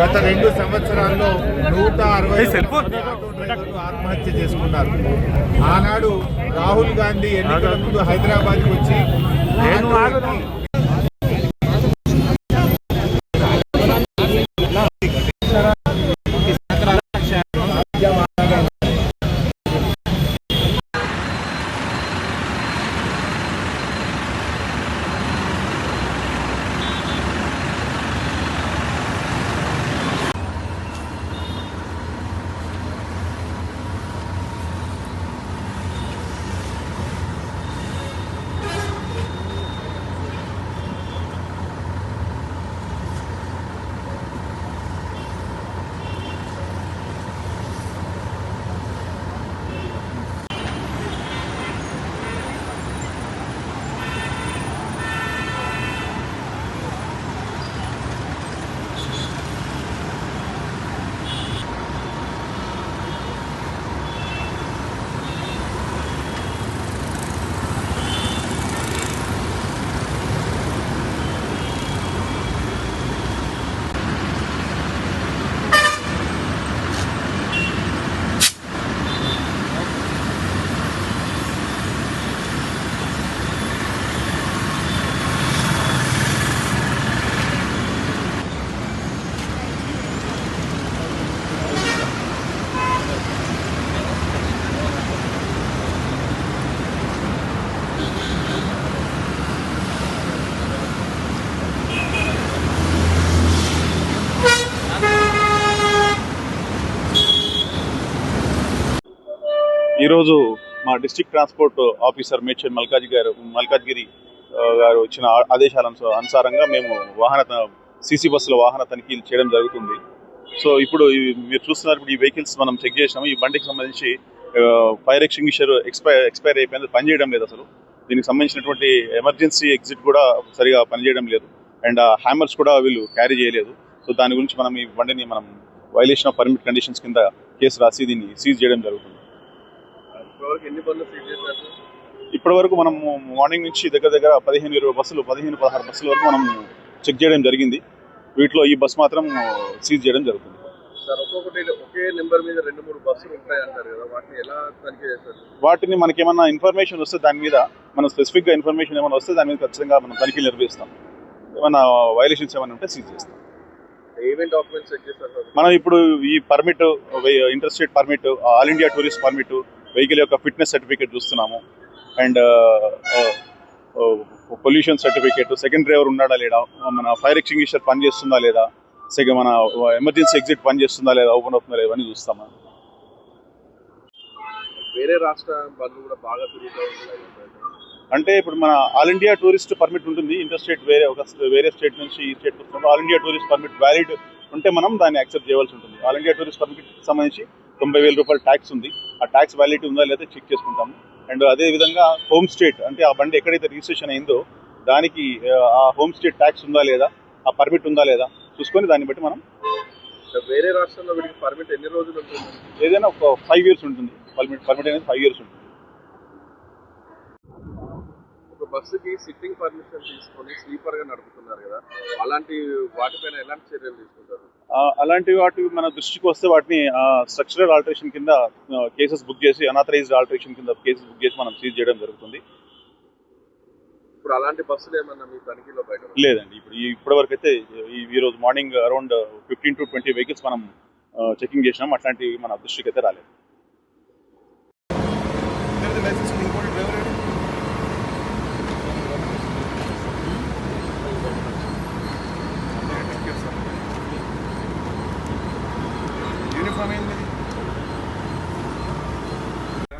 గత రెండు సంవత్సరాల్లో నూట అరవై ఆత్మహత్య చేసుకున్నారు. ఆనాడు రాహుల్ గాంధీ ఎన్నికల ముందు హైదరాబాద్కి వచ్చి ఈరోజు మా district transport officer Medchal Malkaj గారు మల్కాజ్గిరి గారు ఇచ్చిన ఆదేశాల అనుసారంగా మేము వాహన సీసీ బస్సుల వాహన తనిఖీలు చేయడం జరుగుతుంది. సో ఇప్పుడు మీరు చూస్తున్నారు ఇప్పుడు ఈ వెహికల్స్ మనం చెక్ చేసినాము. ఈ బండికి సంబంధించి ఫైర్ ఎక్స్టింగ్విషర్ ఎక్స్పైర్ ఎక్స్పైర్ అయిపోయింది పనిచేయడం లేదు అసలు. దీనికి సంబంధించినటువంటి ఎమర్జెన్సీ ఎగ్జిట్ కూడా సరిగా పనిచేయడం లేదు. అండ్ హ్యామర్స్ కూడా వీళ్ళు క్యారీ చేయలేదు. సో దాని గురించి మనం ఈ బండిని మనం వైలేషన్ ఆఫ్ పర్మిట్ కండిషన్స్ కింద కేసు రాసి దీన్ని సీజ్ చేయడం జరుగుతుంది. ఇప్పటి వరకు మనం మార్నింగ్ నుంచి దగ్గర దగ్గర పదిహేను ఇరవై బస్సులు పదిహేను పదహారు బస్సుల వరకు మనం చెక్ చేయడం జరిగింది. వీటిలో ఈ బస్ మాత్రం సీజ్ చేయడం జరుగుతుంది. సార్ ఒక్కొక్కటి ఒకే నెంబర్ మీద రెండు మూడు బస్సులు ఉంటాయి అంటారు కదా వాటిని మనకి ఏమన్నా ఇన్ఫర్మేషన్ వస్తే దాని మీద మనం స్పెసిఫిక్గా ఇన్ఫర్మేషన్ ఏమైనా వస్తే దాని మీద ఖచ్చితంగా మనం తనిఖీలు నిర్వహిస్తాం. ఏమైనా వైలేషన్స్ ఏమైనా ఉంటే సీజ్ చేస్తాం. మనం ఇప్పుడు ఈ permit inter state permit all India tourist permit vehicle యొక్క ఫిట్నెస్ సర్టిఫికేట్ చూస్తున్నాము. And pollution certificate second driver ఉన్నాడా లేడా మన ఫైర్ ఎక్స్టింగ్విషర్ పని చేస్తుందా లేదా? సెకండ్ మన ఎమర్జెన్సీ ఎగ్జిట్ పని చేస్తుందా లేదా? ఓపెన్ అవుతుందా లేదా? అని చూస్తాము వేరే రాష్ట్ర బండ్లు కూడా బాగా తిరుగుతూ అంటే ఇప్పుడు మన ఆల్ ఇండియా టూరిస్ట్ పర్మిట్ ఉంటుంది. ఇంటర్ స్టేట్ వేరే ఒక వేరే స్టేట్ నుంచి ఈ స్టేట్ వస్తున్నప్పుడు all India tourist permit valid ఉంటే మనం దాన్ని యాక్సెప్ట్ చేయవలసి ఉంటుంది. ఆల్ ఇండియా టూరిస్ట్ పర్మిట్ సంబంధించి తొంభై వేల రూపాయల ట్యాక్స్ ఉంది. ఆ ట్యాక్స్ వ్యాలిడిటీ ఉందా లేదా చెక్ చేసుకుంటాము. అండ్ అదే విధంగా హోమ్ స్టేట్ అంటే ఆ బండి ఎక్కడైతే రిజిస్ట్రేషన్ అయిందో దానికి ఆ, హోమ్ స్టేట్ ట్యాక్స్ ఉందా లేదా ఆ పర్మిట్ ఉందా లేదా చూసుకొని దాన్ని బట్టి మనం వేరే రాష్ట్రంలో వీటికి పర్మిట్ ఎన్ని రోజులు ఉంటుంది? ఏదైనా ఒక ఫైవ్ ఇయర్స్ ఉంటుంది. పర్మిట్ పర్మిట్ అనేది ఫైవ్ ఇయర్స్ ఉంటుంది. ఒక బస్సుకి సిట్టింగ్ పర్మిషన్ తీసుకొని స్లీపర్గా నడుపుతున్నారు కదా అలాంటి వాటిపైన ఎలాంటి చర్యలు తీసుకుంటారు? అలాంటి వాటి మన దృష్టికి వస్తే వాటిని స్ట్రక్చరల్ ఆల్టరేషన్ కింద కేసెస్ బుక్ చేసి అనాథరైజ్డ్ ఆల్టరేషన్ కింద కేసెస్ బుక్ చేసి మనం సీజ్ చేయడం జరుగుతుంది. ఇప్పుడు అలాంటి బస్సులు ఏమన్నా మీ తనిఖీలో బయట? లేదండి ఇప్పుడు ఇప్పటి వరకు అయితే ఈ- ఈ రోజు morning around fifteen to twenty vehicles మనం చెకింగ్ చేసినాం అట్లాంటివి మన దృష్టికి అయితే రాలేదు.